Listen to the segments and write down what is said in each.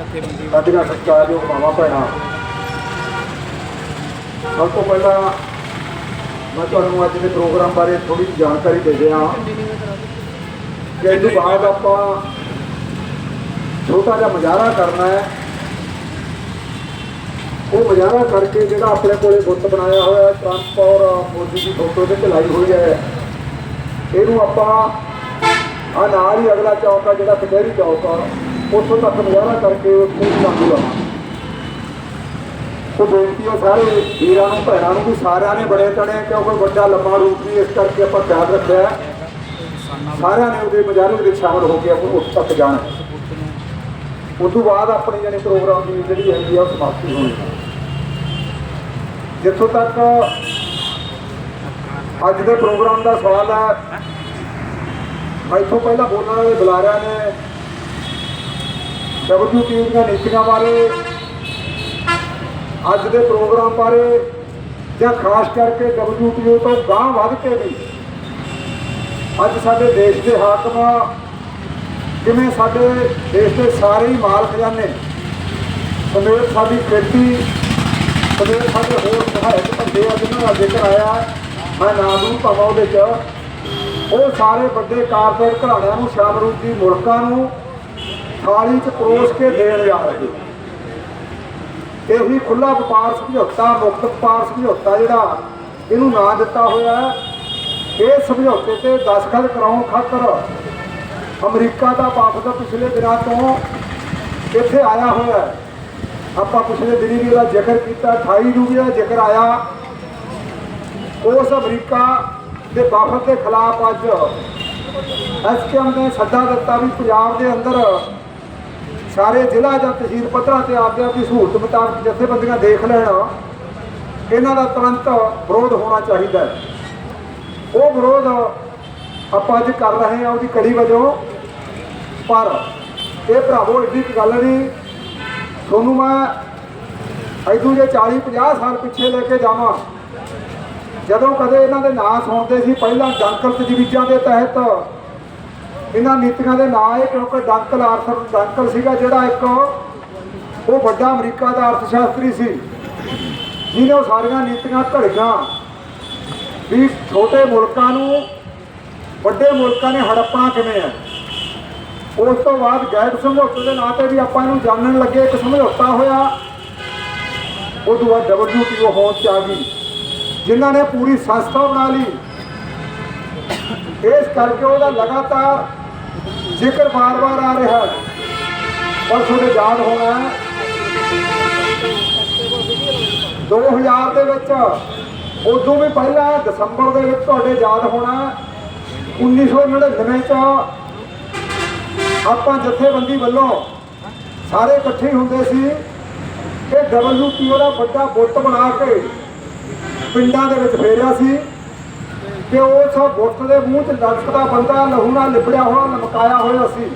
ਜਥੇਬੰਦੀ ਸਾਡੀਆਂ ਸਤਿਕਾਰਯੋਗ ਮਾਵਾਂ ਭੈਣਾਂ। ਸਭ ਤੋਂ ਪਹਿਲਾਂ ਮੈਂ ਤੁਹਾਨੂੰ ਅੱਜ ਦੇ ਪ੍ਰੋਗਰਾਮ ਬਾਰੇ ਥੋੜੀ ਜਾਣਕਾਰੀ ਦੇ ਦਿਆਂ। ਕਿ ਇਹ ਬਾਅਦ ਆਪਾਂ ਛੋਟਾ ਜਿਹਾ ਮਜ਼ਾਰਾ ਕਰਨਾ ਹੈ। ਉਹ ਮਜ਼ਾਰਾ ਕਰਕੇ ਜਿਹੜਾ ਆਪਣੇ ਕੋਲੇ ਗੁੱਤ ਬਣਾਇਆ ਹੋਇਆ ਟਰੰਪ ਔਰ ਮੋਦੀ ਦੀ ਫੋਟੋ ਤੇ ਲਾਈ ਹੋਈ ਹੈ। ਇਹਨੂੰ ਆਪਾਂ ਆ ਨਾਲ ਹੀ ਅਗਲਾ ਚੌਕ ਆ, ਜਿਹੜਾ ਕਚਹਿਰੀ ਚੌਕ ਆ। ਉੱਥੋਂ ਤੱਕ ਮਜ਼ਾਰਾ ਕਰਕੇ ਉੱਥੇ ਹੀ ਲਾਗੂ ਸੋ ਬੇਨਤੀ ਹੈ ਸਾਰੇ ਵੀਰਾਂ ਨੂੰ, ਭੈਣਾਂ ਨੂੰ ਵੀ ਸਾਰਿਆਂ ਨੇ ਬੜੇ ਤਣੇ ਕਿਉਂਕਿ ਵੱਡਾ ਲੰਮਾ ਰੂਟ ਵੀ ਇਸ ਕਰਕੇ ਆਪਾਂ ਖਿਆਲ ਰੱਖਿਆ ਸਾਰਿਆਂ ਨੇ ਉਹਦੇ ਮਜ਼ਾਰੇ ਦੇ ਸ਼ਾਮਲ ਹੋ ਕੇ ਆਪਾਂ ਉੱਥੇ ਤੱਕ ਜਾਣਾ ਉਸ ਤੋਂ ਬਾਅਦ ਆਪਣੀ ਜਾਨੀ ਪ੍ਰੋਗਰਾਮ ਦੀ ਜਿਹੜੀ ਹੈਗੀ ਆ, ਉਹ ਸਮਾਪਤੀ ਹੋਣੀ ਜਿੱਥੋਂ ਤੱਕ ਅੱਜ ਦੇ ਪ੍ਰੋਗਰਾਮ ਦਾ ਸਵਾਲ ਹੈ ਇੱਥੋਂ ਪਹਿਲਾਂ ਬੋਲਣ ਵਾਲੇ ਬੁਲਾਰਿਆਂ ਨੇ ਡਬਲਯੂਪੀਓ ਦੀਆਂ ਨੀਤੀਆਂ ਬਾਰੇ, ਅੱਜ ਦੇ ਪ੍ਰੋਗਰਾਮ ਬਾਰੇ, ਜਾਂ ਖਾਸ ਕਰਕੇ ਡਬਲਯੂਪੀਓ ਤੋਂ ਗਾਂਹ ਵੱਧ ਕੇ ਵੀ, ਅੱਜ ਸਾਡੇ ਦੇਸ਼ ਦੇ ਹਾਕਮ ਕਿਵੇਂ ਸਾਡੇ ਦੇਸ਼ ਦੇ ਸਾਰੇ ਹੀ ਮਾਲ ਖਜ਼ਾਨੇ ਸਮੇਤ ਸਾਡੀ ਖੇਤੀ, ਸਮੇਤ ਸਾਡੇ ਹੋਰ ਸਹਾਇਕ ਧੰਦੇ ਆ ਜਿਨ੍ਹਾਂ ਦਾ ਜ਼ਿਕਰ ਆਇਆ, ਮੈਂ ਨਾਮ ਨੂੰ ਭਾਵਾਂ ਉਹਦੇ ਚ, ਉਹ ਸਾਰੇ ਵੱਡੇ ਕਾਰਪੋਰੇਟ ਘਰਾਣਿਆਂ ਨੂੰ ਸ਼ਾਮਰੂਪੀ ਮੁਲਕਾਂ ਨੂੰ ਥਾਲੀ ਚ ਪਰੋਸ ਕੇ ਦੇਣ ਜਾ ਰਹੇ ਇਹੀ ਖੁੱਲਾ ਵਪਾਰ ਸਮਝੌਤਾ ਮੁਕਤ ਵਪਾਰ ਸਮਝੌਤਾ ਜਿਹੜਾ ਇਹਨੂੰ ਨਾਂ ਦਿੱਤਾ ਹੋਇਆ ਹੈ। ਇਹ ਸਮਝੌਤੇ ਤੇ ਦਸਖਤ ਕਰਾਉਣ ਖਾਤਰ ਅਮਰੀਕਾ ਦਾ ਵਫਦ ਪਿਛਲੇ ਦਿਨਾਂ ਤੋਂ ਇੱਥੇ ਆਇਆ ਹੋਇਆ ਆਪਾਂ ਪਿਛਲੇ ਦਿਨੀ ਵੀ ਉਹਦਾ ਜ਼ਿਕਰ ਕੀਤਾ 28 ਨੂੰ ਵੀ ਉਹਦਾ ਜ਼ਿਕਰ ਆਇਆ। ਉਸ ਅਮਰੀਕਾ ਦੇ ਵਫਦ ਦੇ ਖਿਲਾਫ ਅੱਜ ਐਸਕੇਐਮ ਨੇ ਸੱਦਾ ਦਿੱਤਾ ਵੀ ਪੰਜਾਬ ਦੇ ਅੰਦਰ ਸਾਰੇ ਜ਼ਿਲ੍ਹਾ ਜਾਂ ਤਹਿਸੀਲ ਪੱਧਰਾਂ ਤੇ ਆਪਦੇ ਆਪ ਦੀ ਸਹੂਲਤ ਮੁਤਾਬਕ ਜਥੇਬੰਦੀਆਂ ਦੇਖ ਲੈਣ, ਇਹਨਾਂ ਦਾ ਤੁਰੰਤ ਵਿਰੋਧ ਹੋਣਾ ਚਾਹੀਦਾ ਹੈ। ਉਹ ਵਿਰੋਧ ਆਪਾਂ ਅੱਜ ਕਰ ਰਹੇ ਹਾਂ ਉਹਦੀ ਕੜੀ ਵਜੋਂ, ਪਰ ਇਹ ਭਰਾਵੋ ਇੱਡੀ ਗੱਲ ਨਹੀਂ। ਤੁਹਾਨੂੰ ਮੈਂ ਐਦੂ ਜੇ 40 50 ਸਾਲ ਪਿੱਛੇ ਲੈ ਕੇ ਜਾਵਾਂ, ਜਦੋਂ ਕਦੇ ਇਹਨਾਂ ਦੇ ਨਾਂ ਸੁਣਦੇ ਸੀ, ਪਹਿਲਾਂ ਡੰਕਲ ਤਜਵੀਜ਼ਾਂ ਦੇ ਤਹਿਤ ਇਹਨਾਂ ਨੀਤੀਆਂ ਦੇ ਨਾਂ ਇਹ ਕਿਉਂਕਿ ਡੰਕਲ ਆਰਥਰ ਡੰਕਲ ਸੀਗਾ ਜਿਹੜਾ ਇੱਕ ਉਹ ਵੱਡਾ ਅਮਰੀਕਾ ਦਾ ਅਰਥ ਸ਼ਾਸਤਰੀ ਸੀ, ਜਿਹਨੇ ਉਹ ਸਾਰੀਆਂ ਨੀਤੀਆਂ ਘੜੀਆਂ। ਵੀ ਛੋਟੇ ਮੁਲਕਾਂ ਨੂੰ ਵੱਡੇ ਮੁਲਕਾਂ ਨੇ ਹੜੱਪਣਾ ਕਿਵੇਂ ਹੈ ਉਸ ਤੋਂ ਬਾਅਦ ਗੈਰ ਸਮਝੌਤੇ ਦੇ ਨਾਂ ਤੇ ਵੀ ਆਪਾਂ ਇਹਨੂੰ ਜਾਣਨ ਲੱਗੇ, ਇੱਕ ਸਮਝੌਤਾ ਹੋਇਆ। ਉਹ ਤੋਂ ਬਾਅਦ WTO ਹੋਂਦ ਚ ਆ ਗਈ, ਜਿਨ੍ਹਾਂ ਨੇ ਪੂਰੀ ਸੰਸਥਾ ਬਣਾ ਲਈ। ਇਸ ਕਰਕੇ ਉਹਦਾ ਲਗਾਤਾਰ ਜ਼ਿਕਰ ਬਾਰ-ਬਾਰ ਆ ਰਿਹਾ ਪਰ ਤੁਹਾਡੇ ਯਾਦ ਹੋਣਾ ਹੈ। 2000 ਦੇ ਵਿੱਚ, ਉਦੋਂ ਵੀ ਪਹਿਲਾਂ ਦਸੰਬਰ ਦੇ ਵਿੱਚ ਤੁਹਾਡੇ ਯਾਦ ਹੋਣਾ 1999 ਚ ਆਪਾਂ ਜਥੇਬੰਦੀ ਵੱਲੋਂ ਸਾਰੇ ਇਕੱਠੇ ਹੁੰਦੇ ਸੀ ਕਿ WTO ਦਾ ਵੱਡਾ ਬੁੱਤ ਬਣਾ ਕੇ ਪਿੰਡਾਂ ਦੇ ਵਿੱਚ ਫੇਰਿਆ ਸੀ। ਕਿ ਉਸ ਬੁੱਤ ਦੇ ਮੂੰਹ 'ਚ ਲੜਕਦਾ ਬੰਦਾ ਲਹੂ ਨਾਲ ਲਿਬੜਿਆ ਹੋਇਆ, ਲਮਕਾਇਆ ਹੋਇਆ ਸੀ।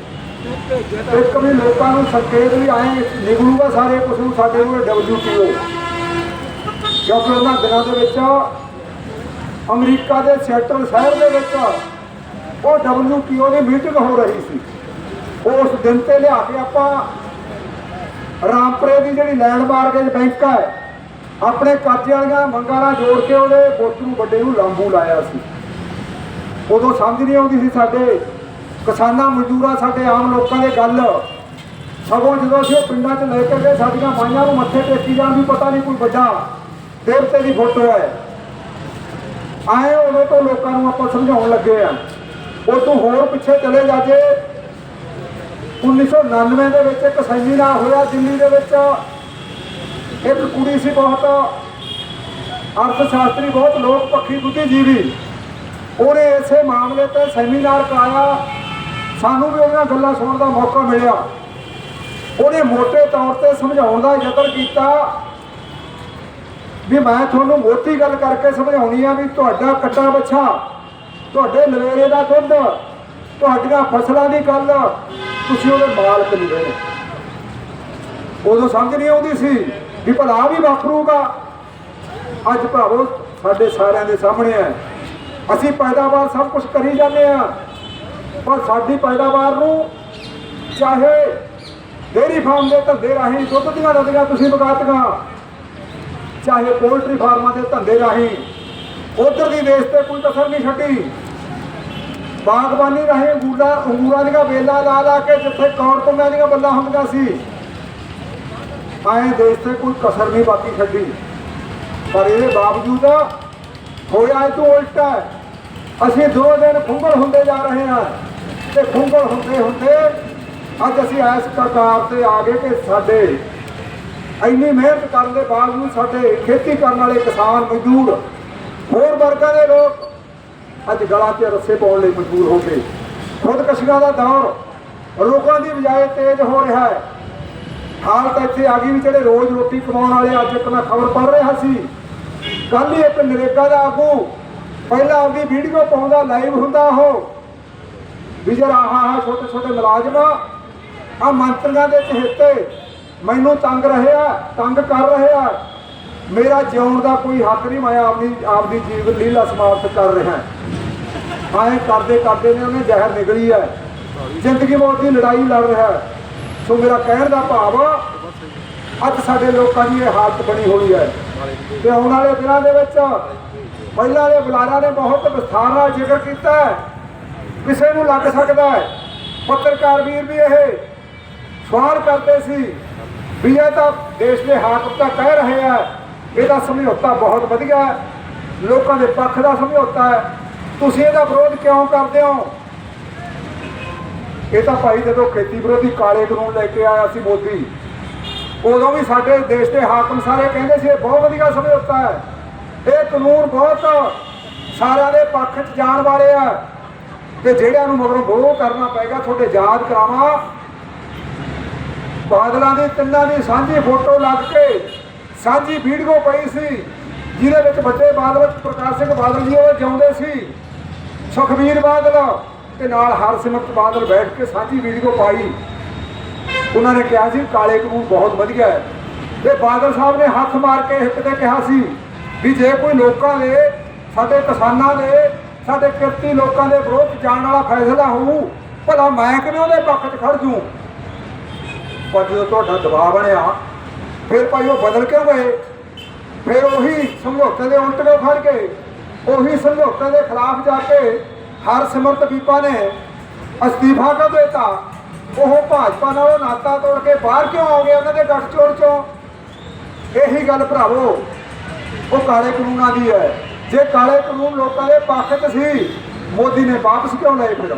ਇੱਕ ਵੀ ਲੋਕਾਂ ਨੂੰ ਸੰਕੇਤ ਵੀ ਆਏ, ਨਿਗਲੂਗਾ ਸਾਰੇ ਕੁਝ ਨੂੰ ਸਾਡੇ ਨੂੰ WTO ਕਿਉਂਕਿ ਉਹਨਾਂ ਦਿਨਾਂ ਦੇ ਵਿੱਚ ਅਮਰੀਕਾ ਦੇ ਸੈਟਲ ਸ਼ਹਿਰ ਦੇ ਵਿੱਚ ਉਹ WTO ਦੀ ਮੀਟਿੰਗ ਹੋ ਰਹੀ ਸੀ। ਉਸ ਦਿਨ ਤੇ ਲਿਆ ਕੇ ਆਪਾਂ ਰਾਮਪੁਰੇ ਦੀ ਜਿਹੜੀ ਲੈਂਡ ਮਾਰਗੇਜ ਬੈਂਕ ਹੈ ਆਪਣੇ ਕਰਜ਼ੇ ਵਾਲੀਆਂ ਮੰਗਾਂ ਨਾਲ ਜੋੜ ਕੇ ਉਹਦੇ ਬੁੱਤ ਨੂੰ ਵੱਡੇ ਨੂੰ ਲਾਂਬੂ ਲਾਇਆ ਸੀ। ਉਦੋਂ ਸਮਝ ਨਹੀਂ ਆਉਂਦੀ ਸੀ ਸਾਡੇ ਕਿਸਾਨਾਂ, ਮਜ਼ਦੂਰਾਂ, ਸਾਡੇ ਆਮ ਲੋਕਾਂ ਦੇ ਗੱਲ। ਸਗੋਂ ਜਦੋਂ ਅਸੀਂ ਉਹ ਪਿੰਡਾਂ 'ਚ ਲੈ ਕੇ ਗਏ, ਸਾਡੀਆਂ ਮਾਈਆਂ ਨੂੰ ਮੱਥੇ ਟੇਕੀ ਜਾਣ ਵੀ ਪਤਾ ਨਹੀਂ ਕੋਈ ਵੱਡਾ ਦੇਵਤੇ ਦੀ ਫੋਟੋ ਹੈ। ਆਏ ਉਦੋਂ ਤੋਂ ਲੋਕਾਂ ਨੂੰ ਆਪਾਂ ਸਮਝਾਉਣ ਲੱਗੇ ਆ। ਉਹ ਤੋਂ ਹੋਰ ਪਿੱਛੇ ਚਲੇ ਜਾ ਜੇ 1999 ਦੇ ਵਿੱਚ ਇੱਕ ਸੈਮੀਨਾਰ ਹੋਇਆ ਦਿੱਲੀ ਦੇ ਵਿੱਚ। ਇੱਕ ਕੁੜੀ ਸੀ ਬਹੁਤ ਅਰਥ ਸ਼ਾਸਤਰੀ ਬਹੁਤ, ਲੋਕ ਪੱਖੀ ਬੁੱਧੀਜੀਵੀ ਉਹਨੇ ਇਸੇ ਮਾਮਲੇ ਤੇ ਸੈਮੀਨਾਰ ਕਰਾਇਆ। ਸਾਨੂੰ ਵੀ ਉਹਨਾਂ ਗੱਲਾਂ ਸੁਣਨ ਦਾ ਮੌਕਾ ਮਿਲਿਆ। ਉਹਨੇ ਮੋٹے ਤੌਰ ਤੇ ਸਮਝਾਉਣ ਦਾ ਯਤਨ ਕੀਤਾ ਵੀ ਮੈਂ ਤੁਹਾਨੂੰ ਮੋਟੀ ਗੱਲ ਕਰਕੇ ਸਮਝਾਉਣੀ ਆ ਵੀ ਤੁਹਾਡਾ ਕੱਟਾ ਬੱਛਾ, ਤੁਹਾਡੇ ਲਵੇਰੇ ਦਾ ਦੁੱਧ, ਤੁਹਾਡੀਆਂ ਫਸਲਾਂ ਦੀ ਗੱਲ, ਤੁਸੀਂ ਉਹਦੇ ਮਾਲਕ ਨਹੀਂ ਰਹੇ। ਉਦੋਂ ਸਮਝ ਨਹੀਂ ਆਉਂਦੀ ਸੀ ਵੀ ਭਲਾ ਵੀ ਵਾਪਰੂਗਾ ਅੱਜ ਭਾਵੋ, ਸਾਡੇ ਸਾਰਿਆਂ ਦੇ ਸਾਹਮਣੇ ਹੈ। ਅਸੀਂ ਪੈਦਾਵਾਰ ਸਭ ਕੁਝ ਕਰੀ ਜਾਂਦੇ ਆ ਪਰ ਸਾਡੀ ਪੈਦਾਵਾਰ ਨੂੰ ਚਾਹੇ ਡੇਅਰੀ ਫਾਰਮ ਦੇ ਧੰਦੇ ਰਾਹੀਂ ਦੁੱਧ ਦੀਆਂ ਨਦੀਆਂ ਤੁਸੀਂ ਵਗਾਤੀਆਂ, ਚਾਹੇ ਪੋਲਟਰੀ ਫਾਰਮਾਂ ਦੇ ਧੰਦੇ ਰਾਹੀਂ ਉਧਰ ਦੀ ਦੇਸ਼ ਤੇ ਕੋਈ ਕਸਰ ਨਹੀਂ ਛੱਡੀ। ਬਾਗਬਾਨੀ ਰਾਹੀਂ ਅੰਗੂਰਾਂ ਅੰਗੂਰਾਂ ਦੀਆਂ ਵੇਲਾਂ ਲਾ ਲਾ ਕੇ ਜਿੱਥੇ ਕੌਰ ਤੋਂ ਦੀਆਂ ਬੱਲਾਂ ਹੁੰਦੀਆਂ ਸੀ ਆਏ ਦੇਸ਼ ਤੇ ਕੋਈ ਕਸਰ ਨਹੀਂ ਬਾਕੀ ਛੱਡੀ। ਪਰ ਇਹਦੇ ਬਾਵਜੂਦ ਹੋਇਆ ਇਹ ਤੋਂ ਉਲਟਾ ਅਸੀਂ ਦੋ ਦਿਨ ਫੁੰਗਲ ਹੁੰਦੇ ਜਾ ਰਹੇ ਹਾਂ ਤੇ ਫੁੰਗਲ ਹੁੰਦੇ ਹੁੰਦੇ ਅੱਜ ਅਸੀਂ ਇਸ ਕਕਾਰ ਤੇ ਆ ਗਏ ਕਿ ਸਾਡੇ ਇੰਨੀ ਮਿਹਨਤ ਕਰਨ ਦੇ ਬਾਵਜੂਦ ਸਾਡੇ ਖੇਤੀ ਕਰਨ ਵਾਲੇ ਕਿਸਾਨ ਮਜ਼ਦੂਰ, ਹੋਰ ਵਰਗਾਂ ਦੇ ਲੋਕ ਅੱਜ ਗਲਾਂ 'ਚ ਰੱਸੇ ਪਾਉਣ ਲਈ ਮਜਬੂਰ ਹੋ ਗਏ। ਖੁਦਕਸ਼ੀਆਂ ਦਾ ਦੌਰ ਲੋਕਾਂ ਦੀ ਬਜਾਏ ਤੇਜ਼ ਹੋ ਰਿਹਾ ਹੈ। ਹਾਲਤ ਇੱਥੇ ਆ ਗਈ ਵੀ ਜਿਹੜੇ ਰੋਜ਼ ਰੋਟੀ ਕਮਾਉਣ ਵਾਲੇ ਅੱਜ ਇੱਕ ਮੈਂ ਖਬਰ ਪੜ੍ਹ ਰਿਹਾ ਸੀ। ਕੱਲ ਹੀ ਇੱਕ ਨਰੇਗਾ ਦਾ ਆਗੂ, ਪਹਿਲਾਂ ਆਪਦੀ ਵੀਡੀਓ ਪਾਉਂਦਾ ਲਾਈਵ ਹੁੰਦਾ ਉਹ। ਵੀ ਜਰਾ ਆਹ ਆਹ ਛੋਟੇ ਛੋਟੇ ਮੁਲਾਜ਼ਮ ਆ ਮੰਤਰੀਆਂ ਦੇ ਚਹੇਤੇ, ਮੈਨੂੰ ਤੰਗ ਰਹੇ ਆ, ਤੰਗ ਕਰ ਰਹੇ ਆ। ਮੇਰਾ ਜਿਉਣ ਦਾ ਕੋਈ ਹੱਕ ਨਹੀਂ, ਮੈਂ ਆਪਦੀ ਆਪਦੀ ਜੀਵਨ ਲੀਲਾ ਸਮਾਪਤ ਕਰ ਰਿਹਾ। ਆਏ ਕਰਦੇ ਕਰਦੇ ਨੇ ਉਹਨੇ ਜ਼ਹਿਰ ਨਿਕਲੀ ਹੈ। ਜ਼ਿੰਦਗੀ ਮੌਤ ਦੀ ਲੜਾਈ ਲੜ ਰਿਹਾ। ਹੈ ਸੋ ਮੇਰਾ ਕਹਿਣ ਦਾ ਭਾਵ ਅੱਜ ਸਾਡੇ ਲੋਕਾਂ ਦੀ ਇਹ ਹਾਲਤ ਬਣੀ ਹੋਈ ਹੈ। ਤੇ ਆਉਣ ਵਾਲੇ ਦਿਨਾਂ ਦੇ ਵਿੱਚ ਪਹਿਲਾਂ ਦੇ ਬੁਲਾਰਿਆਂ ਨੇ ਬਹੁਤ ਵਿਸਥਾਰ ਨਾਲ ਜ਼ਿਕਰ ਕੀਤਾ ਹੈ। ਕਿਸੇ ਨੂੰ ਲੱਗ ਸਕਦਾ ਹੈ। ਪੱਤਰਕਾਰ ਵੀਰ ਵੀ ਇਹ ਸਵਾਲ ਕਰਦੇ ਸੀ ਵੀ ਇਹ ਤਾਂ ਦੇਸ਼ ਦੇ ਹਾਕਮ ਤਾਂ ਕਹਿ ਰਹੇ ਆ, ਇਹਦਾ ਸਮਝੌਤਾ ਬਹੁਤ ਵਧੀਆ ਹੈ। ਲੋਕਾਂ ਦੇ ਪੱਖ ਦਾ ਸਮਝੌਤਾ ਹੈ। ਤੁਸੀਂ ਇਹਦਾ ਵਿਰੋਧ ਕਿਉਂ ਕਰਦੇ ਹੋ? ਇਹ ਤਾਂ ਭਾਈ ਜਦੋਂ ਖੇਤੀ ਵਿਰੋਧੀ ਕਾਲੇ ਕਾਨੂੰਨ ਲੈ ਕੇ ਆਇਆ ਸੀ ਮੋਦੀ, ਉਦੋਂ ਵੀ ਸਾਡੇ ਦੇਸ਼ ਦੇ ਹਾਕਮ ਸਾਰੇ ਕਹਿੰਦੇ ਸੀ ਇਹ ਬਹੁਤ ਵਧੀਆ ਸਮਝੌਤਾ ਹੈ। ਇਹ ਕਾਨੂੰਨ ਬਹੁਤ ਸਾਰਿਆਂ ਦੇ ਪੱਖ 'ਚ ਜਾਣ ਵਾਲੇ ਆ। ਤੇ ਜਿਹੜਿਆਂ ਨੂੰ ਮਗਰੋਂ ਬੋਹ ਕਰਨਾ ਪਏਗਾ, ਤੁਹਾਡੇ ਯਾਦ ਕਰਾਵਾਂ। ਬਾਦਲਾਂ ਦੀ, ਤਿੰਨਾਂ ਦੀ ਸਾਂਝੀ ਫੋਟੋ ਲੱਗ ਕੇ ਸਾਂਝੀ ਵੀਡੀਓ ਪਈ ਸੀ, ਜਿਹਦੇ ਵਿੱਚ ਵੱਡੇ ਬਾਦਲ ਪ੍ਰਕਾਸ਼ ਸਿੰਘ ਬਾਦਲ ਜੀ ਉਹ ਜਿਉਂਦੇ ਸੀ। ਸੁਖਬੀਰ ਬਾਦਲ ਤੇ ਨਾਲ ਹਰਸਿਮਰਤ ਬਾਦਲ ਬੈਠ ਕੇ ਸਾਂਝੀ ਵੀਡੀਓ ਪਾਈ। ਉਹਨਾਂ ਨੇ ਕਿਹਾ ਸੀ ਕਾਲੇ ਕਾਨੂੰਨ ਬਹੁਤ ਵਧੀਆ ਹੈ। ਤੇ ਬਾਦਲ ਸਾਹਿਬ ਨੇ ਹੱਥ ਮਾਰ ਕੇ ਹਿੱਕ ਤੇ ਕਿਹਾ ਸੀ ਵੀ ਜੇ ਕੋਈ ਲੋਕਾਂ ਦੇ, ਸਾਡੇ ਕਿਸਾਨਾਂ ਦੇ, ਸਾਡੇ ਕਿਰਤੀ ਲੋਕਾਂ ਦੇ ਵਿਰੋਧ ਜਾਣ ਵਾਲਾ ਫੈਸਲਾ ਹੋਊ, ਭਲਾ ਮੈਂ ਕਿਵੇਂ ਉਹਦੇ ਪੱਖ 'ਚ ਖੜ ਜੂ ਪਰ ਜਦੋਂ ਤੁਹਾਡਾ ਦਬਾਅ ਬਣਿਆ, ਫਿਰ ਭਾਈ ਉਹ ਬਦਲ ਕਿਉਂ ਗਏ? ਫਿਰ ਉਹੀ ਸਮਝੌਤੇ ਦੇ ਉਲਟ ਗਏ ਫੜ ਕੇ, ਉਹੀ ਸਮਝੌਤੇ ਦੇ ਖਿਲਾਫ ਜਾ ਕੇ ਹਰਸਿਮਰਤ ਬੀਬਾ ਨੇ ਅਸਤੀਫਾ ਕਰ ਦਿੱਤਾ? ਉਹ ਭਾਜਪਾ ਨਾਲੋਂ ਨਾਤਾ ਤੋੜ ਕੇ ਬਾਹਰ ਕਿਉਂ ਆ ਗਏ? ਉਹਨਾਂ ਦੇ ਗੱਠਜੋੜ ਚੋਂ? ਇਹੀ ਗੱਲ ਭਰਾਵੋ, ਉਹ ਕਾਲੇ ਕਾਨੂੰਨਾਂ ਦੀ ਹੈ। ਜੇ ਕਾਲੇ ਕਾਨੂੰਨ ਲੋਕਾਂ ਦੇ ਪੱਖ 'ਚ ਸੀ, ਮੋਦੀ ਨੇ ਵਾਪਸ ਕਿਉਂ ਲਏ ਫਿਰ?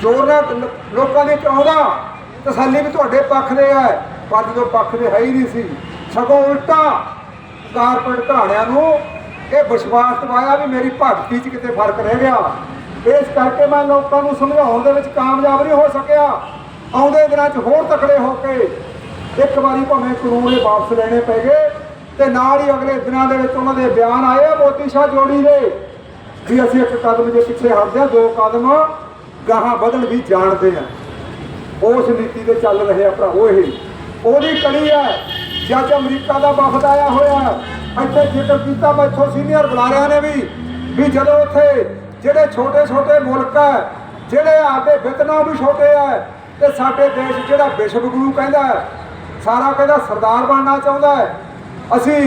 ਜ਼ੋਰ ਨਾਲ ਲੋਕਾਂ ਦੀ ਕਿਉਂ ਤਸੱਲੀ ਵੀ ਤੁਹਾਡੇ ਪੱਖ ਦੇ ਹੈ, ਪਰ ਜਦੋਂ ਪੱਖ ਦੇ ਹੈ ਹੀ ਨਹੀਂ ਸੀ, ਸਗੋਂ ਉਲਟਾ ਕਾਰਪੋਰੇਟ ਘਰਾਣਿਆਂ ਨੂੰ ਇਹ ਵਿਸ਼ਵਾਸ ਦਵਾਇਆ ਵੀ ਮੇਰੀ ਭਗਤੀ 'ਚ ਕਿਤੇ ਫ਼ਰਕ ਰਹਿ ਗਿਆ। ਇਸ ਕਰਕੇ ਮੈਂ ਲੋਕਾਂ ਨੂੰ ਸਮਝਾਉਣ ਦੇ ਵਿੱਚ ਕਾਮਯਾਬ ਨਹੀਂ ਹੋ ਸਕਿਆ। ਆਉਂਦੇ ਦਿਨਾਂ 'ਚ ਹੋਰ ਤਕੜੇ ਹੋ ਕੇ ਇੱਕ ਵਾਰੀ ਭਾਵੇਂ ਕਾਨੂੰਨ ਇਹ ਵਾਪਸ ਲੈਣੇ ਪੈ ਗਏ ਤੇ ਨਾਲ ਹੀ ਅਗਲੇ ਦਿਨਾਂ ਦੇ ਵਿੱਚ ਉਹਨਾਂ ਦੇ ਬਿਆਨ ਆਏ ਆ ਮੋਦੀ ਸ਼ਾਹ ਜੋੜੀ ਦੇ ਵੀ ਅਸੀਂ ਇੱਕ ਕਦਮ ਜੇ ਪਿੱਛੇ ਹਟਦੇ ਆ ਦੋ ਕਦਮ ਗਾਹਾਂ ਵਧਣ ਵੀ ਜਾਣਦੇ ਆ ਉਸ ਨੀਤੀ ਤੇ ਚੱਲ ਰਹੇ ਆ ਭਰਾਵੋ ਇਹ। ਉਹਦੀ ਕੜੀ ਹੈ, ਜੱਜ ਅਮਰੀਕਾ ਦਾ ਵਫਦ ਆਇਆ ਹੋਇਆ। ਇੱਥੇ ਜ਼ਿਕਰ ਕੀਤਾ ਮੈਥੋਂ ਸੀਨੀਅਰ ਬੁਲਾਰਿਆਂ ਨੇ ਵੀ ਵੀ ਜਦੋਂ ਉੱਥੇ ਜਿਹੜੇ ਛੋਟੇ ਛੋਟੇ ਮੁਲਕ ਹੈ, ਜਿਹੜੇ ਆਪਦੇ ਵਿਤਨਾਮ ਵੀ ਛੋਟੇ ਹੈ, ਤੇ ਸਾਡੇ ਦੇਸ਼ ਜਿਹੜਾ ਵਿਸ਼ਵ ਗੁਰੂ ਕਹਿੰਦਾ ਸਾਰਾ ਕਹਿੰਦਾ ਸਰਦਾਰ ਬਣਨਾ ਚਾਹੁੰਦਾ ਹੈ। ਅਸੀਂ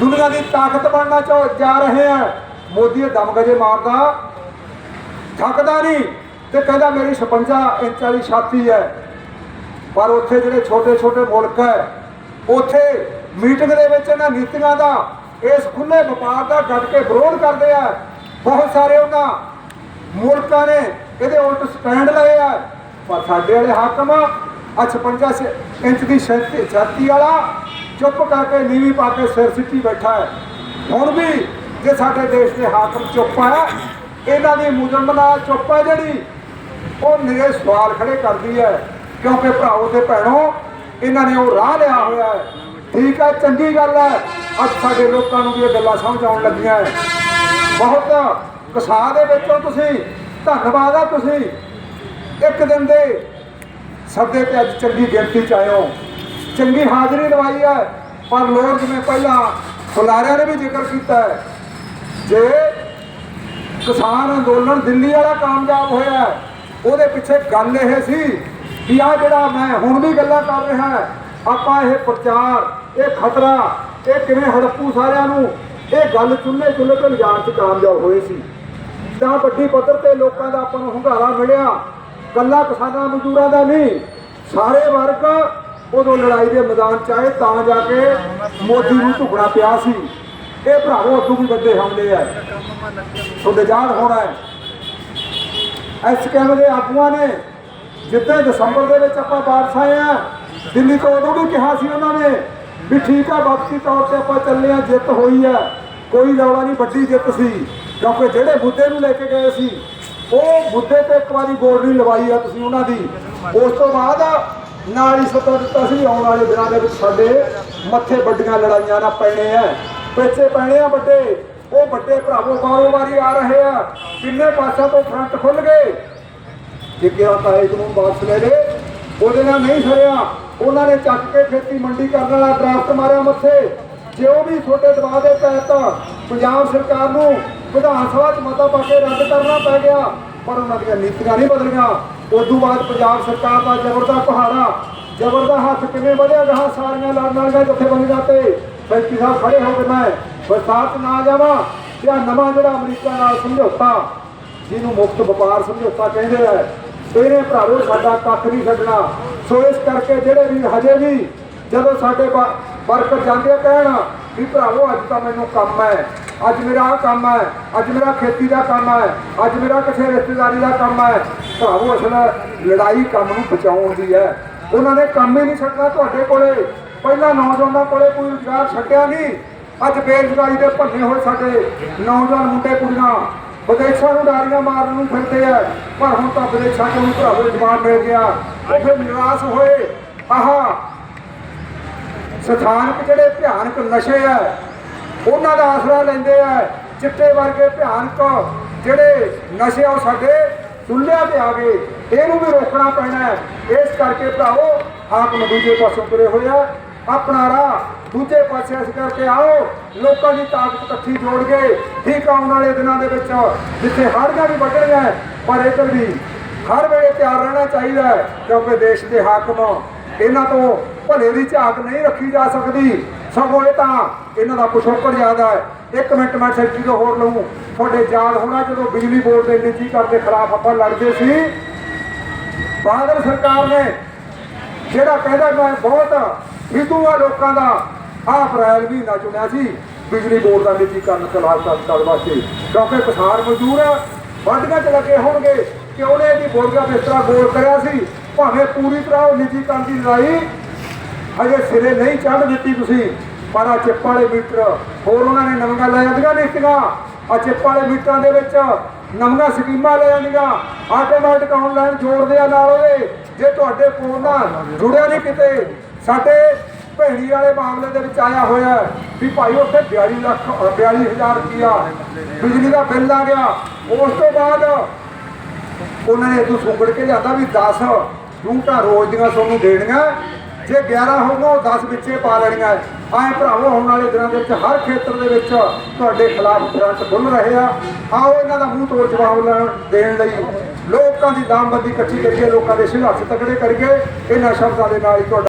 ਦੁਨੀਆ ਦੀ ਤਾਕਤ ਬਣਨਾ ਚਾਹ, ਜਾ ਰਹੇ ਹਾਂ। ਮੋਦੀ ਇਹ ਦਮ ਗਜੇ ਮਾਰਦਾ, ਥੱਕਦਾ ਨਹੀਂ ਤੇ ਕਹਿੰਦਾ ਮੇਰੀ 56 ਇੰਚ ਵਾਲੀ ਛਾਤੀ ਹੈ। ਪਰ ਉੱਥੇ ਜਿਹੜੇ ਛੋਟੇ ਛੋਟੇ ਮੁਲਕ ਹੈ, ਉੱਥੇ ਮੀਟਿੰਗ ਦੇ ਵਿੱਚ ਇਹਨਾਂ ਨੀਤੀਆਂ ਦਾ, ਇਸ ਖੁੱਲੇ ਵਪਾਰ ਦਾ ਡਟ ਕੇ ਵਿਰੋਧ ਕਰਦੇ ਆ। ਬਹੁਤ ਸਾਰੇ ਉਹਨਾਂ ਮੁਲਕਾਂ ਨੇ ਇਹਦੇ ਉਲਟ ਸਟੈਂਡ ਲਏ ਆ। ਪਰ ਸਾਡੇ ਵਾਲੇ ਹਾਕਮ ਆ 56 ਇੰਚ ਦੀ ਛਾਤੀ ਵਾਲਾ ਚੁੱਪ ਕਰਕੇ ਨੀਵੀਂ ਪਾ ਕੇ ਸਿਰ ਸਿੱਟੀ ਬੈਠਾ ਹੈ। ਹੁਣ ਵੀ ਜੇ ਸਾਡੇ ਦੇਸ਼ ਦੇ ਹਾਕਮ ਚੁੱਪ ਆ, ਇਹਨਾਂ ਦੀ ਮੁਜਰਮਨਾ ਚੁੱਪ ਹੈ ਜਿਹੜੀ, ਉਹ ਨਿਰੇ ਸਵਾਲ ਖੜੇ ਕਰਦੀ ਹੈ। ਕਿਉਂਕਿ ਭਰਾਓ ਤੇ ਭੈਣੋ, ਇਹਨਾਂ ਨੇ ਉਹ ਰਾਹ ਲਿਆ ਹੋਇਆ ਹੈ। ਠੀਕ ਹੈ, ਚੰਗੀ ਗੱਲ ਹੈ। ਅੱਜ ਸਾਡੇ ਲੋਕਾਂ ਨੂੰ ਵੀ ਇਹ ਗੱਲਾਂ ਸਮਝ ਆਉਣ ਲੱਗੀਆਂ ਹੈ। ਬਹੁਤ ਕਸਾ ਦੇ ਵਿੱਚੋਂ ਤੁਸੀਂ, ਧੰਨਵਾਦ ਆ ਤੁਸੀਂ। ਇੱਕ ਦਿਨ ਦੇ ਸੱਦੇ ਤੇ ਅੱਜ ਚੰਗੀ ਗਿਣਤੀ ਚ ਆਏ ਹੋ। ਚੰਗੀ ਹਾਜ਼ਰੀ ਲਵਾਈ ਹੈ, ਪਰ ਲੋਕ ਜਿਵੇਂ ਪਹਿਲਾਂ ਫੁਲਾਰਿਆਂ ਨੇ ਵੀ ਜ਼ਿਕਰ ਕੀਤਾ ਹੈ, ਜੇ ਕਿਸਾਨ ਅੰਦੋਲਨ ਦਿੱਲੀ ਵਾਲਾ ਕਾਮਯਾਬ ਹੋਇਆ ਉਹਦੇ ਪਿੱਛੇ ਗੱਲ ਇਹ ਸੀ ਵੀ ਆ ਜਿਹੜਾ ਮੈਂ ਹੁਣ ਵੀ ਗੱਲਾਂ ਕਰ ਰਿਹਾ ਆਪਾਂ ਇਹ ਪ੍ਰਚਾਰ, ਇਹ ਖਤਰਾ, ਇਹ ਕਿਵੇਂ ਹੜਪੂ ਸਾਰਿਆਂ ਨੂੰ ਇਹ ਗੱਲ ਚੁੱਲ੍ਹੇ ਚੁੱਲ੍ਹੇ ਤੋਂ ਲਿਜਾਣ 'ਚ ਕਾਮਯਾਬ ਹੋਏ ਸੀ। ਤਾਂ ਵੱਡੀ ਪੱਧਰ ਤੇ ਲੋਕਾਂ ਦਾ ਆਪਾਂ ਨੂੰ ਹੁੰਗਾਰਾ ਮਿਲਿਆ। ਕੱਲਾ ਕਿਸਾਨਾਂ ਮਜ਼ਦੂਰਾਂ ਦਾ ਨਹੀਂ, ਸਾਰੇ ਵਰਗ ਉਦੋਂ ਲੜਾਈ ਦੇ ਮੈਦਾਨ 'ਚ ਆਏ ਤਾਂ ਜਾ ਕੇ ਮੋਦੀ ਨੂੰ ਝੁਕਣਾ ਪਿਆ ਸੀ। ਇਹ ਭਰਾਵੋ ਅੱਗੋਂ ਵੀ ਵੱਡੇ ਹੁੰਦੇ ਆ। ਤੁਹਾਡੇ ਜਾਣ ਹੋਣਾ ਹੈ। ਐਸ ਕੈਮ ਦੇ ਆਗੂਆਂ ਨੇ, ਜਿੱਦਾਂ ਦਸੰਬਰ ਦੇ ਵਿੱਚ ਆਪਾਂ ਵਾਪਸ ਆਏ ਆ, ਦਿੱਲੀ ਤੋਂ ਉਦੋਂ ਵੀ ਕਿਹਾ ਸੀ ਉਹਨਾਂ ਨੇ ਵੀ ਠੀਕ ਆ, ਵਾਪਸੀ ਤੌਰ ਤੇ ਆਪਾਂ ਚੱਲੇ ਆ, ਜਿੱਤ ਹੋਈ ਆ। ਕੋਈ ਰੌਲਾ ਨਹੀਂ ਵੱਡੀ ਜਿੱਤ ਸੀ, ਕਿਉਂਕਿ ਜਿਹੜੇ ਮੁੱਦੇ ਨੂੰ ਲੈ ਕੇ ਗਏ ਸੀ, ਉਹ ਮੁੱਦੇ ਤੇ ਇੱਕ ਵਾਰੀ ਗੋਲ ਲਵਾਈ ਆ ਤੁਸੀਂ ਉਹਨਾਂ ਦੀ। ਉਸ ਤੋਂ ਬਾਅਦ ਨਾਲ ਹੀ ਸੱਤਾ ਦਿੱਤਾ ਸੀ, ਆਉਣ ਵਾਲੇ ਦਿਨਾਂ ਦੇ ਵਿੱਚ ਸਾਡੇ ਮੱਥੇ ਵੱਡੀਆਂ ਲੜਾਈਆਂ ਨਾ ਪੈਣੇ ਆ ਪਿੱਛੇ ਪੈਣੇ ਆ ਵੱਡੇ, ਉਹ ਵੱਡੇ ਭਰਾਵੋ ਕਾਰੋਬਾਰੀ ਆ ਰਹੇ ਆ। ਕਿੰਨੇ ਪਾਸਿਆਂ ਤੋਂ ਫਰੰਟ ਖੁੱਲ ਗਏ। ਜੇ ਕਿਹਾ ਤਾਂ ਇੱਕ ਨੂੰ ਵਾਪਸ ਲੈ ਲੈ ਉਹਦੇ ਨਾਲ ਨਹੀਂ ਸਰਿਆ। ਉਹਨਾਂ ਨੇ ਚੱਕ ਕੇ ਖੇਤੀ ਮੰਡੀ ਕਰਨ ਵਾਲਾ ਡਰਾਫਟ ਮਾਰਿਆ ਮੱਥੇ। ਜੇ ਉਹ ਵੀ ਤੁਹਾਡੇ ਦਬਾਅ ਦੇ ਤਹਿਤ ਪੰਜਾਬ ਸਰਕਾਰ ਨੂੰ ਵਿਧਾਨ ਸਭਾ 'ਚ ਮਤਾ ਪਾ ਕੇ ਰੱਦ ਕਰਨਾ ਪੈ ਗਿਆ, ਪਰ ਉਹਨਾਂ ਦੀਆਂ ਨੀਤੀਆਂ ਨਹੀਂ ਬਦਲੀਆਂ। ਉਸ ਤੋਂ ਬਾਅਦ ਪੰਜਾਬ ਸਰਕਾਰ ਦਾ ਜ਼ਬਰ ਦਾ ਪਹਾੜਾ, ਜ਼ਬਰ ਦਾ ਹੱਥ ਕਿਵੇਂ ਵਧਿਆ ਗਾਹਾਂ ਸਾਰੀਆਂ ਲੜਨ ਵਾਲੀਆਂ ਜਥੇਬੰਦੀਆਂ ਤੇ ਫੈਕਟਰੀ ਸਾਹਿਬ ਖੜੇ ਹੋ ਕੇ ਮੈਂ ਬਰਸਾਤ ਨਾ ਜਾਵਾਂ? ਤੇ ਨਵਾਂ ਜਿਹੜਾ ਅਮਰੀਕਾ ਨਾਲ ਸਮਝੌਤਾ, ਜਿਹਨੂੰ ਮੁਕਤ ਵਪਾਰ ਸਮਝੌਤਾ ਕਹਿੰਦੇ ਆ, ਇਹਨੇ ਭਰਾਵੋ ਸਾਡਾ ਕੱਖ ਨਹੀਂ ਛੱਡਣਾ। ਸੋ ਇਸ ਕਰਕੇ ਜਿਹੜੇ ਵੀ ਹਜੇ ਵੀ ਜਦੋਂ ਸਾਡੇ ਵਰਕਰ ਜਾਂਦੇ ਆ ਕਹਿਣ, ਵੀ ਭਰਾਵੋ, ਅੱਜ ਤਾਂ ਮੈਨੂੰ ਕੰਮ ਹੈ। ਅੱਜ ਮੇਰਾ ਆਹ ਕੰਮ ਹੈ, ਅੱਜ ਮੇਰਾ ਖੇਤੀ ਦਾ ਕੰਮ ਹੈ, ਅੱਜ ਮੇਰਾ ਕਿਸੇ ਰਿਸ਼ਤੇਦਾਰੀ ਦਾ ਕੰਮ ਹੈ। ਭਰਾਵੋ, ਅਸਲ ਲੜਾਈ ਕੰਮ ਨੂੰ ਬਚਾਉਣ ਦੀ ਹੈ। ਉਹਨਾਂ ਨੇ ਕੰਮ ਹੀ ਨਹੀਂ ਛੱਡਣਾ ਤੁਹਾਡੇ ਕੋਲੇ। ਪਹਿਲਾਂ ਨੌਜਵਾਨਾਂ ਕੋਲੇ ਕੋਈ ਰੁਜ਼ਗਾਰ ਛੱਡਿਆ ਨਹੀਂ। ਅੱਜ ਬੇਰੁਜ਼ਗਾਰੀ ਦੇ ਭੰਨੇ ਹੋਏ ਸਾਡੇ ਨੌਜਵਾਨ ਮੁੰਡੇ ਕੁੜੀਆਂ ਵਿਦੇਸ਼ਾਂ ਨੂੰ ਡਾਰੀਆਂ ਮਾਰਨ ਨੂੰ ਫਿਰਦੇ ਆ। ਪਰ ਹੁਣ ਤਾਂ ਵਿਦੇਸ਼ਾਂ ਤੋਂ ਵੀ ਭਰਾਵੋ ਜਵਾਬ ਮਿਲ ਗਿਆ। ਉਹ ਫਿਰ ਨਿਰਾਸ਼ ਹੋਏ। ਆਹਾ ਸਥਾਨਕ ਜਿਹੜੇ ਭਿਆਨਕ ਨਸ਼ੇ ਆ, ਉਹਨਾਂ ਦਾ ਆਸਰਾ ਲੈਂਦੇ ਆ, ਚਿੱਟੇ ਵਰਗੇ ਭਿਆਨਕ ਜਿਹੜੇ ਨਸ਼ੇ ਆ ਉਹ ਸਾਡੇ ਚੁੱਲ੍ਹਿਆਂ ਤੇ ਆ ਗਏ, ਇਹਨੂੰ ਵੀ ਰੋਕਣਾ ਪੈਣਾ ਹੈ। ਇਸ ਕਰਕੇ ਭਰਾਵੋ ਹਾਕਮ ਦੂਜੇ ਪਾਸੋਂ ਤੁਰੇ ਹੋਏ ਆ, ਆਪਣਾ ਰਾਹ ਦੂਜੇ ਪਾਸੇ ਇਸ ਕਰਕੇ ਆਓ, ਲੋਕਾਂ ਦੀ ਤਾਕਤ ਇਕੱਠੀ ਜੋੜ ਕੇ ਠੀਕ ਆਉਣ ਵਾਲੇ ਦਿਨਾਂ ਦੇ ਵਿੱਚ, ਜਿੱਥੇ ਹੜ੍ਹਾਂ ਵੀ ਵੱਢਣੀਆਂ ਪਰ ਇੱਧਰ ਵੀ ਹਰ ਵੇਲੇ ਤਿਆਰ ਰਹਿਣਾ ਚਾਹੀਦਾ ਕਿਉਂਕਿ ਦੇਸ਼ ਦੇ ਹਾਕਮ ਇਹਨਾਂ ਤੋਂ ਭਲੇ ਦੀ ਝਾਕ ਨਹੀਂ ਰੱਖੀ ਜਾ ਸਕਦੀ। ਸਗੋਂ ਇਹ ਤਾਂ ਇਹਨਾਂ ਦਾ ਪਿਛੋਕੜ ਜ਼ਿਆਦਾ ਹੈ। ਇੱਕ ਮਿੰਟ ਮੈਂ ਸੈਕਟਰੀ ਤੋਂ ਹੋਰ ਲਊਂ। ਤੁਹਾਡੇ ਯਾਦ ਹੋਣਾ ਜਦੋਂ ਬਿਜਲੀ ਬੋਰਡ ਦੇ ਨਿੱਜੀਕਰਨ ਦੇ ਖਿਲਾਫ ਆਪਾਂ ਲੜਦੇ ਸੀ। ਬਾਦਲ ਸਰਕਾਰ ਨੇ ਜਿਹੜਾ ਕਹਿੰਦਾ ਮੈਂ ਬਹੁਤ ਹਿੰਦੂ ਆ ਲੋਕਾਂ ਦਾ ਆਹ ਅਪ੍ਰੈਲ ਮਹੀਨਾ ਚੁਣਿਆ ਸੀ, ਬਿਜਲੀ ਬੋਰਡ ਦਾ ਨਿੱਜੀਕਰਨ ਖਿਲਾਫ ਕਰਨ ਵਾਸਤੇ। ਕਿਉਂਕਿ ਕਿਸਾਨ ਮਜ਼ਦੂਰ ਵਾਢੀਆਂ 'ਚ ਲੱਗੇ ਹੋਣਗੇ ਕਿ ਉਹਨੇ ਇਹਦੀ ਬੋਰਗਾ ਬਿਸਤਰਾ ਗੋਲ ਕਰਿਆ ਸੀ? ਭਾਵੇਂ ਪੂਰੀ ਤਰ੍ਹਾਂ ਉਹ ਨਿੱਜੀਕਰਨ ਦੀ ਲੜਾਈ ਹਜੇ ਸਿਰੇ ਨਹੀਂ ਚੜ੍ਹ ਦਿੱਤੀ ਤੁਸੀਂ, ਪਰ ਆ ਚਿੱਪ ਵਾਲੇ ਮੀਟਰ, ਹੋਰ ਉਹਨਾਂ ਨੇ ਨਵੀਆਂ ਲੈ ਜਾਂਦੀਆਂ ਨੀਤੀਆਂ ਆ ਚਿੱਪ ਵਾਲੇ ਮੀਟਰਾਂ ਦੇ ਵਿੱਚ ਨਵੀਆਂ ਸਕੀਮਾਂ ਲੈ ਜਾਂਦੀਆਂ। ਆਟੋਮੈਟਿਕ ਆਨਲਾਈਨ ਜੋੜਦੇ ਆ ਨਾਲ ਉਹਦੇ। ਜੇ ਤੁਹਾਡੇ ਫੋਨ ਨਾਲ ਜੁੜਿਆ ਨਹੀਂ ਕਿਤੇ, ਸਾਡੇ ਭੈਣੀ ਵਾਲੇ ਮਾਮਲੇ ਦੇ ਵਿੱਚ ਆਇਆ ਹੋਇਆ ਵੀ ਭਾਈ ਉੱਥੇ 42 ਲੱਖ 42000 ਰੁਪਇਆ ਬਿਜਲੀ ਦਾ ਬਿੱਲ ਆ ਗਿਆ। ਉਸ ਤੋਂ ਬਾਅਦ ਉਹਨਾਂ ਨੇ ਤੂੰ ਸੁੰਗੜ ਕੇ ਲਿਆਂਦਾ ਵੀ 10 ਯੂਨਿਟਾਂ ਰੋਜ਼ ਦੀਆਂ ਤੁਹਾਨੂੰ ਦੇਣੀਆਂ। ਜੇ 11 ਹੋਊਗਾ, ਉਹ 10 ਵਿੱਚੇ ਪਾ ਲੈਣੀਆਂ। ਐਂ ਭਰਾਵੋ, ਆਉਣ ਵਾਲੇ ਦਿਨਾਂ ਦੇ ਵਿੱਚ ਹਰ ਖੇਤਰ ਦੇ ਵਿੱਚ ਤੁਹਾਡੇ ਖਿਲਾਫ ਫਰੰਟ ਖੁੱਲ ਰਹੇ ਆ। ਆਓ ਇਹਨਾਂ ਦਾ ਮੂੰਹ ਤੋੜ ਜਵਾਬ ਲੈਣ, ਦੇਣ ਲਈ। ਲੋਕਾਂ ਦੀ ਲਾਮਬੰਦੀ ਇਕੱਠੀ ਕਰੀਏ, ਲੋਕਾਂ ਦੇ ਸੰਘਰਸ਼ ਤਕੜੇ ਕਰੀਏ। ਇਹਨਾਂ ਸ਼ਬਦਾਂ ਦੇ ਨਾਲ ਹੀ ਤੁਹਾਡਾ